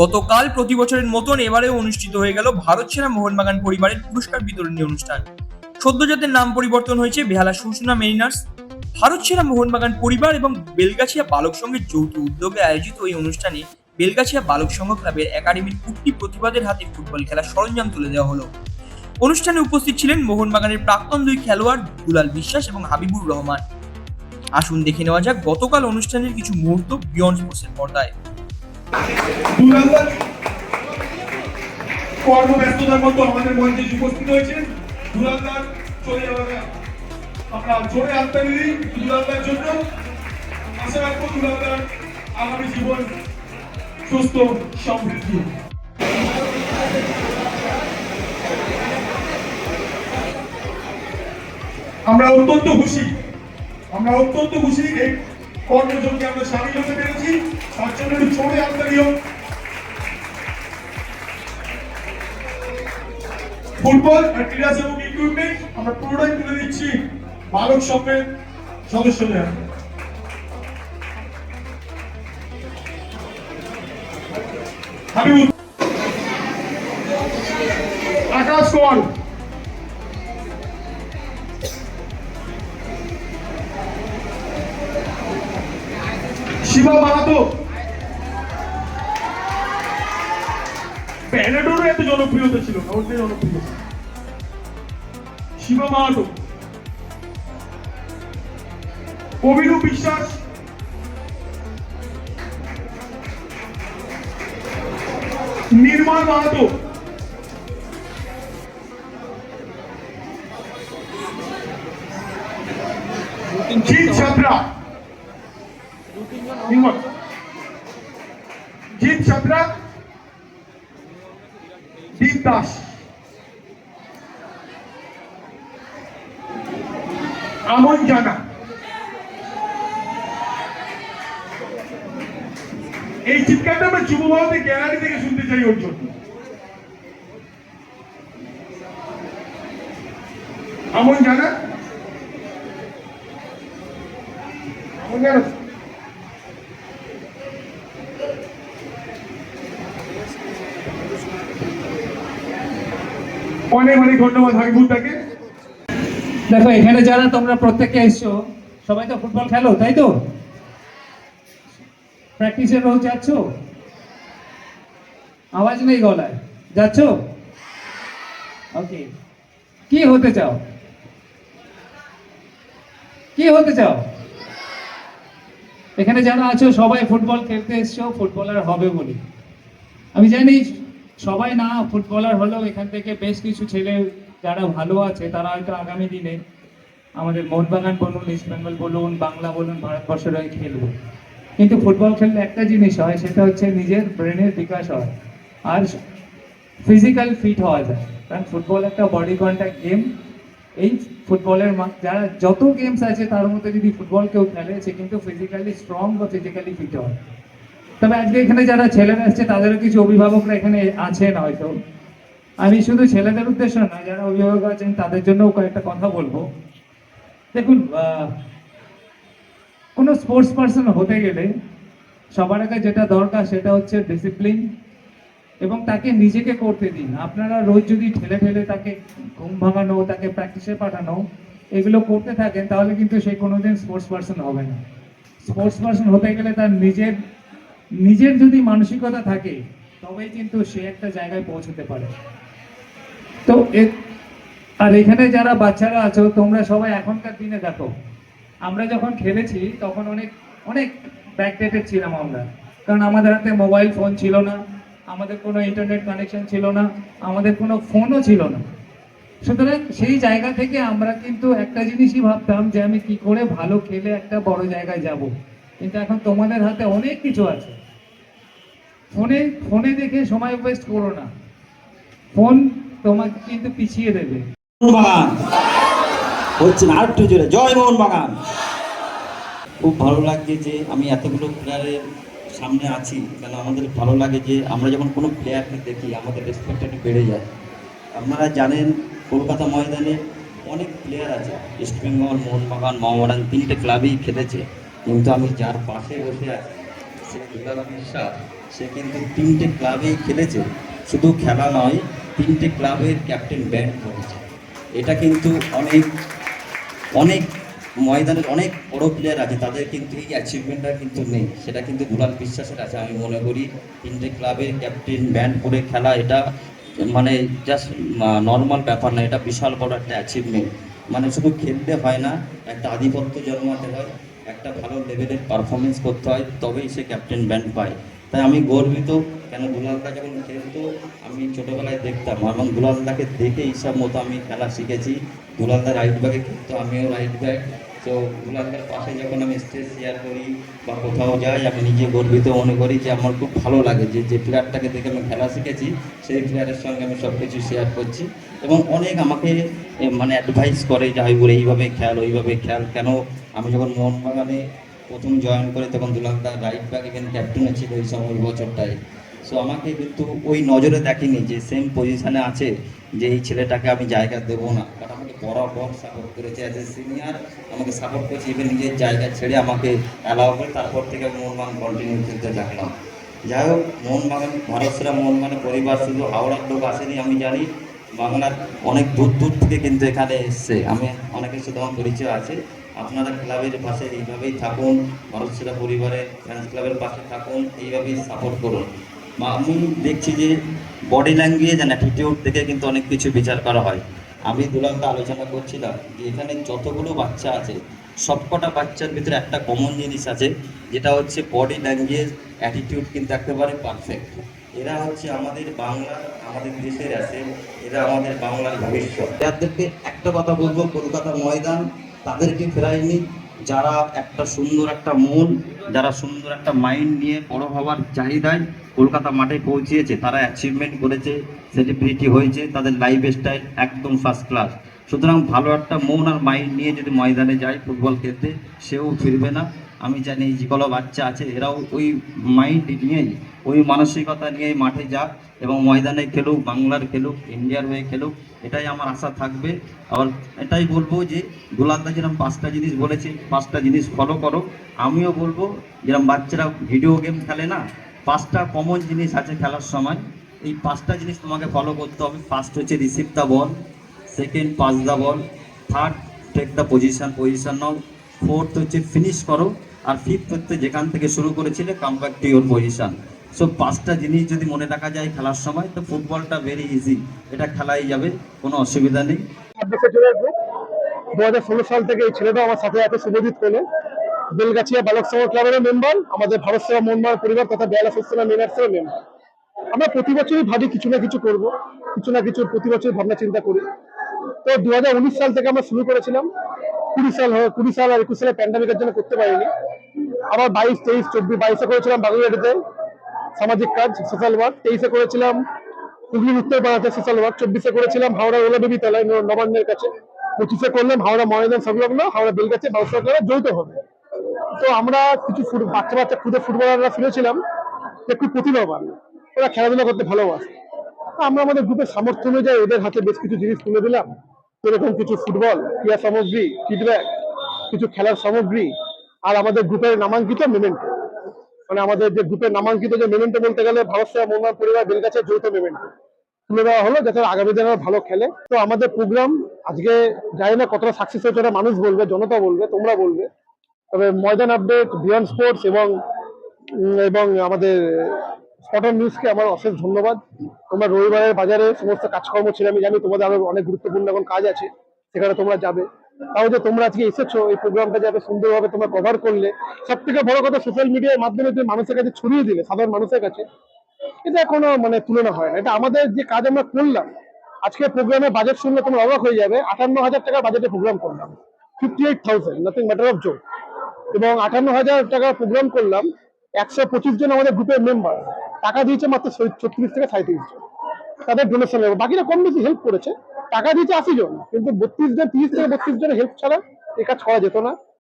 গতকাল প্রতি বছরের মতন এবারেও অনুষ্ঠিত হয়ে গেল ভারত সেরা মোহনবাগান পরিবারের পুরস্কার বিতরণী অনুষ্ঠান। সদ্যজাতের নাম পরিবর্তন হয়েছে, বেহালা সুষুনা মেরিনার্স, ভারত সেরা মোহনবাগান পরিবার এবং বেলগাছিয়া বালক সংঘের যৌথ উদ্যোগে আয়োজিত এই অনুষ্ঠানে বেলগাছিয়া বালক সংঘ ক্লাবের একাডেমির কুট্টি প্রতিবাদের হাতে ফুটবল খেলার সরঞ্জাম তুলে দেওয়া হলো। অনুষ্ঠানে উপস্থিত ছিলেন মোহনবাগানের প্রাক্তন দুই খেলোয়াড় দুলাল বিশ্বাস এবং হাবিবুর রহমান। আসুন দেখে নেওয়া যাক গতকাল অনুষ্ঠানের কিছু মুহূর্ত বিয়ন্ড স্পোর্টসের পর্দায়। কর্মব্যস্ততার আমাদের মঞ্চে উপস্থিত হয়েছেন। চলে আমরা জোরে জন্য। আশা রাখব আগামী জীবন সুস্থ, সমৃদ্ধি। আমরা অত্যন্ত খুশি। আমরা অত্যন্ত খুশি কর্মযোগে আমরা সামিল হতে পেরেছি। তার জন্য একটু চড়ে আন্তরিক ফুটবল আর ক্রীড়া সেবক ইকুইপমেন্ট আমরা পুরোটাই তুলে দিচ্ছি বালক সঙ্গের সদস্যদের হাবিবুল প্যানেডোরও এত জনপ্রিয়তা ছিল না, ওটাই জনপ্রিয় শিবা মাহাতো। কবিরু বিশ্বাস। নির্মল মাহাতো। জিৎ ছাত্রা। জিৎ ছাত্রা। দাস। আমন জানা। এই চিৎকারটা আমরা যুব ভারতের গ্যালারি থেকে শুনতে চাই ওর জন্য। আমন জানা? আমন জানা। অনেক অনেক ধন্যবাদ হাবিবুরটাকে দেখো, এখানে যারা তোমরা প্রত্যেকে এসছো, সবাই তো ফুটবল খেলো, তাই তো? প্র্যাকটিসে রোজ যাচ্ছ? আওয়াজ নেই গলায়। যাচ্ছ? ওকে কি হতে চাও? কি হতে চাও? এখানে যারা আছো, সবাই ফুটবল খেলতে এসছো, ফুটবলার হবে বলে। আমি জানি সবাই না, ফুটবলার হলেও এখান থেকে বেশ কিছু ছেলে যারা ভালো আছে, তারা হয়তো আগামী দিনে আমাদের মোহনবাগান বলুন ইস্ট বেঙ্গল বলুন, বাংলা বলুন, ভারতবর্ষের হয়ে খেলবে। কিন্তু ফুটবল খেললে একটা জিনিস হয়, সেটা হচ্ছে নিজের ব্রেনের বিকাশ হয়। আর ফিজিক্যাল ফিট হওয়া যায়। কারণ ফুটবল একটা বডি কন্ট্যাক্ট গেম এই ফুটবলের যারা যত গেমস আছে, তার মধ্যে যদি ফুটবল কেউ খেলে, সে কিন্তু ফিজিক্যালি স্ট্রং বা ফিজিক্যালি ফিট হয়। তবে আজকে এখানে যারা ছেলেরা আসছে তাদেরও কিছু অভিভাবকরা এখানে আছেন হয়তো। আমি শুধু ছেলেদের উদ্দেশ্য না, যারা অভিভাবক আছেন, তাদের জন্যও কয়েকটা কথা বলব। দেখুন কোনো স্পোর্টস পার্সন হতে গেলে সবার আগে যেটা দরকার সেটা হচ্ছে ডিসিপ্লিন এবং তাকে নিজেকে করতে দিন। আপনারা রোজ যদি ঠেলে ঠেলে তাকে ঘুম ভাঙানো, তাকে প্র্যাকটিসে পাঠানো, এগুলো করতে থাকেন, তাহলে কিন্তু সে কোনোদিন স্পোর্টস পার্সন হবে না। স্পোর্টস পার্সন হতে গেলে তার নিজের নিজের যদি মানসিকতা থাকে, তবেই কিন্তু সে একটা জায়গায় পৌঁছতে পারে। তো আর এখানে যারা বাচ্চারা আছো, তোমরা সবাই এখনকার দিনে দেখো, আমরা যখন খেলেছি, তখন অনেক অনেক ব্যাকডেটেড ছিলাম আমরা। কারণ আমাদের হাতে মোবাইল ফোন ছিল না, আমাদের কোনো ইন্টারনেট কানেকশন ছিল না, আমাদের কোনো ফোনও ছিল না। সুতরাং সেই জায়গা থেকে আমরা কিন্তু একটা জিনিসই ভাবতাম যে আমি কি করে ভালো খেলে একটা বড় জায়গায় যাব। কিন্তু এখন তোমাদের হাতে অনেক কিছু আছে। ফোনে ফোনে দেখে সময় ওয়েস্ট করো না। ফোন তোমাকে কিন্তু পিছিয়ে দেবে। মোহনবাগান। হচ্ছে না আরেকটু জোরে। জয় মোহনবাগান। খুব ভালো লাগছে যে আমি এতগুলো প্লেয়ারের সামনে আছি। কেন আমাদের ভালো লাগে যে আমরা যখন কোনো প্লেয়ারকে দেখি, আমাদের রেসপেক্ট একটু বেড়ে যায়। আপনারা জানেন, কলকাতা ময়দানে অনেক প্লেয়ার আছে। ইস্ট বেঙ্গল মোহনবাগান মোহামেডান তিনটে ক্লাবেই খেলেছে। কিন্তু আমি যার পাশে বসে আছি সে কিন্তু তিনটে ক্লাবেই খেলেছে। শুধু খেলা নয়, তিনটে ক্লাবের ক্যাপ্টেন ব্যান্ড করেছে। এটা কিন্তু অনেক অনেক ময়দানের অনেক বড় প্লেয়ার আছে, তাদের কিন্তু এই অ্যাচিভমেন্টটা কিন্তু নেই। সেটা কিন্তু দুলাল বিশ্বাসের আছে, আমি মনে করি তিনটে ক্লাবের ক্যাপ্টেন ব্যান্ড করে খেলা, এটা মানে জাস্ট নর্মাল ব্যাপার না, এটা বিশাল বড় একটা অ্যাচিভমেন্ট মানে শুধু খেলতে হয় না, একটা আধিপত্য জন্মাতে হয়। একটা ভালো লেভেলের পারফরমেন্স করতে হয়, তবেই সে ক্যাপ্টেন ব্যান্ড পায়। তাই আমি গর্বিত, কেন দুলালদা যখন খেলতো, আমি ছোটোবেলায় দেখতাম এবং দুলালদাকে দেখে হিসাব মতো আমি খেলা শিখেছি। দুলালদা রাইট ব্যাগে খেলতো, আমিও রাইট ব্যাগ তো দুলালদার পাশে যখন আমি স্টেজ শেয়ার করি বা কোথাও যাই, আমি নিজে গর্বিত মনে করি যে আমার খুব ভালো লাগে যে যে প্লেয়ারটাকে দেখে আমি খেলা শিখেছি, সেই প্লেয়ারের সঙ্গে আমি সব কিছু শেয়ার করছি। এবং অনেক আমাকে মানে অ্যাডভাইস করে যে হাইবুর এইভাবে খেল, ওইভাবে খেল। কেন আমি যখন মোহনবাগানে প্রথম জয়েন করে তখন দুলালদা রাইট ব্যাক এখানে ক্যাপ্টেনও ছিল ওই সময় ওই বছরটায়। সো আমাকে কিন্তু ওই নজরে দেখেনি যে সেম পজিশনে আছে যে এই ছেলেটাকে আমি জায়গা দেবো না। বাট আমাকে বরাবর সাপোর্ট করেছে অ্যাজ এ সিনিয়র আমাকে সাপোর্ট করেছে ইভেন নিজের জায়গা ছেড়ে আমাকে অ্যালাউ করে তারপর থেকে আমি মোহনবাগান কন্টিনিউ খেলতে থাকলাম যাই হোক, মোহনবাগান ভারত মোহনবাগানের পরিবার শুধু হাওড়ার লোক আসেনি, আমি জানি বাংলার অনেক দূর দূর থেকে কিন্তু এখানে এসছে। আমি অনেকের সাথে আমার পরিচয় আছে। আপনারা ক্লাবের পাশে এইভাবেই থাকুন সেরা পরিবারের ফ্যান্স ক্লাবের পাশে থাকুন, এইভাবেই সাপোর্ট করুন। আমি দেখছি যে বডি ল্যাঙ্গুয়েজ অ্যান্ড অ্যাটিটিউড থেকে কিন্তু অনেক কিছু বিচার করা হয়। আমি দুলালটা আলোচনা করছিলাম যে এখানে যতগুলো বাচ্চা আছে, সবকটা বাচ্চার ভিতরে একটা কমন জিনিস আছে, যেটা হচ্ছে বডি ল্যাঙ্গুয়েজ অ্যাটিটিউড কিন্তু একেবারে পারফেক্ট এরা হচ্ছে আমাদের বাংলার আমাদের দেশের আছে এরা আমাদের বাংলার ভবিষ্যৎ। এদেরকে একটা কথা বলব কলকাতা ময়দান তাদেরকে ফেরায়নি যারা একটা সুন্দর একটা মন, যারা সুন্দর একটা মাইন্ড নিয়ে বড় হওয়ার চাহিদায় কলকাতা মাঠে পৌঁছিয়েছে, তারা অ্যাচিভমেন্ট করেছে সেলিব্রিটি হয়েছে, তাদের লাইফ স্টাইল একদম ফার্স্ট ক্লাস সুতরাং ভালো একটা মন আর মাইন্ড নিয়ে যদি ময়দানে যায় ফুটবল খেলতে, সেও ফিরবে না। আমি জানি এই যেগুলো বাচ্চা আছে, এরাও ওই মাইন্ড নিয়েই ওই মানসিকতা নিয়েই মাঠে যাক এবং ময়দানে খেলুক, বাংলার খেলুক, ইন্ডিয়ার হয়ে খেলুক, এটাই আমার আশা থাকবে। আবার এটাই বলব যে গোলাদা যেরকম পাঁচটা জিনিস বলেছে, পাঁচটা জিনিস ফলো করো। আমিও বলব যেরকম বাচ্চারা ভিডিও গেম খেলে না, পাঁচটা কমন জিনিস আছে খেলার সময়। এই পাঁচটা জিনিস তোমাকে ফলো করতে হবে। ফার্স্ট হচ্ছে receive the ball second pass the ball third take the position position now fourth হচ্ছে ফিনিশ করো, আর ফিফথ হচ্ছে যেখান থেকে শুরু করেছিলে come back to your position so পাঁচটা জিনিস যদি মনে রাখা যায় খেলার সময়, তো ফুটবলটা ভেরি ইজি এটা খেলাই যাবে, কোনো অসুবিধা নেই। দু হাজার ষোলো সাল থেকে এই ছেলেটা আমার সাথে আছে, শুভজিৎ কোলে। বেলগাছিয়া বালক সংঘ ক্লাবের মেম্বার আমাদের ভারত সেবা মোহনবাগান পরিবার তথা বেয়ালা সুস্থনা মিনার্সের মেম্বার আমরা প্রতি বছরই ভাবি কিছু না কিছু করব, কিছু না কিছু প্রতি বছর ভাবনা চিন্তা করি। তো দু সাল থেকে আমরা শুরু করেছিলাম। কুড়ি সাল কুড়ি সাল আর একুশ সালে প্যান্ডামিকের জন্য করতে পারিনি। আবার বাইশ, তেইশ, চব্বিশ, বাইশে করেছিলাম বাগুইয়াটিতে সামাজিক কাজ সোশ্যাল ওয়ার্ক তেইশে করেছিলাম হুগলির উত্তর পাড়াতে সোশ্যাল ওয়ার্ক চব্বিশে করেছিলাম হাওড়া ওলাদেবী তলায় নবান্নের কাছে। পঁচিশে করলাম হাওড়া ময়দান সংলগ্ন, হাওড়া বেলগাছে ক্লাবে যৌথ হবে তো আমরা কিছু বাচ্চা বাচ্চা ক্ষুদে ফুটবলাররা ফিরেছিলাম একটু প্রতিভাবান, ওরা খেলাধুলা করতে ভালোবাসে। আমরা আমাদের গ্রুপের সামর্থ্য অনুযায়ী ওদের হাতে বেশ কিছু জিনিস তুলে দিলাম। এরকম কিছু ফুটবল, ক্রীড়া সামগ্রী ফিডব্যাক কিছু খেলার সামগ্রী, আর আমাদের গ্রুপের নামাঙ্কিত মেমেন্টো মানে আমাদের যে গ্রুপের নামাঙ্কিত যে মেমেন্টো বলতে গেলে ভারত সেবা মোহন পরিবার বেলগাছের যৌথ মেমেন্টো তুলে দেওয়া হলো যাতে আগামী দিনে ভালো খেলে। তো আমাদের প্রোগ্রাম আজকে জানি না কতটা সাকসেস হয়েছে, ওটা মানুষ বলবে, জনতা বলবে, তোমরা বলবে। তবে ময়দান আপডেট বিয়ন্ড স্পোর্টস এবং এবং আমাদের স্পটন নিউজকে আমার অশেষ ধন্যবাদ। তোমরা রবিবারের বাজারে সমস্ত কাজকর্ম ছিল, আমি জানি তোমাদের আরও অনেক গুরুত্বপূর্ণ এখন কাজ আছে, সেখানে তোমরা যাবে। তাও যে তোমরা আজকে এসেছ, এই প্রোগ্রামটা যাবে সুন্দরভাবে তোমরা কভার করলে সব থেকে বড় কথা সোশ্যাল মিডিয়ার মাধ্যমে তুমি মানুষের কাছে ছড়িয়ে দিলে, সাধারণ মানুষের কাছে, এটা কোনো মানে তুলনা হয় না। এটা আমাদের যে কাজ আমরা করলাম, আজকে প্রোগ্রামে বাজেট শুনলে তোমরা অবাক হয়ে যাবে, আটান্ন হাজার টাকার বাজেটে প্রোগ্রাম করলাম fifty eight thousand nothing matter of joke এবং আটান্ন হাজার টাকার প্রোগ্রাম করলাম, একশো পঁচিশ জন আমাদের গ্রুপের মেম্বার টাকা দিয়েছে মাত্র ছত্রিশ থেকে সাঁত্রিশ জন। তাদের ডোনেশন বাকিরা কম বেশি হেল্প করেছে। টাকা দিয়েছে আশি জন কিন্তু বত্রিশ জন, তিরিশ থেকে বত্রিশ জনের হেল্প ছাড়া এ কাজ করা যেত না।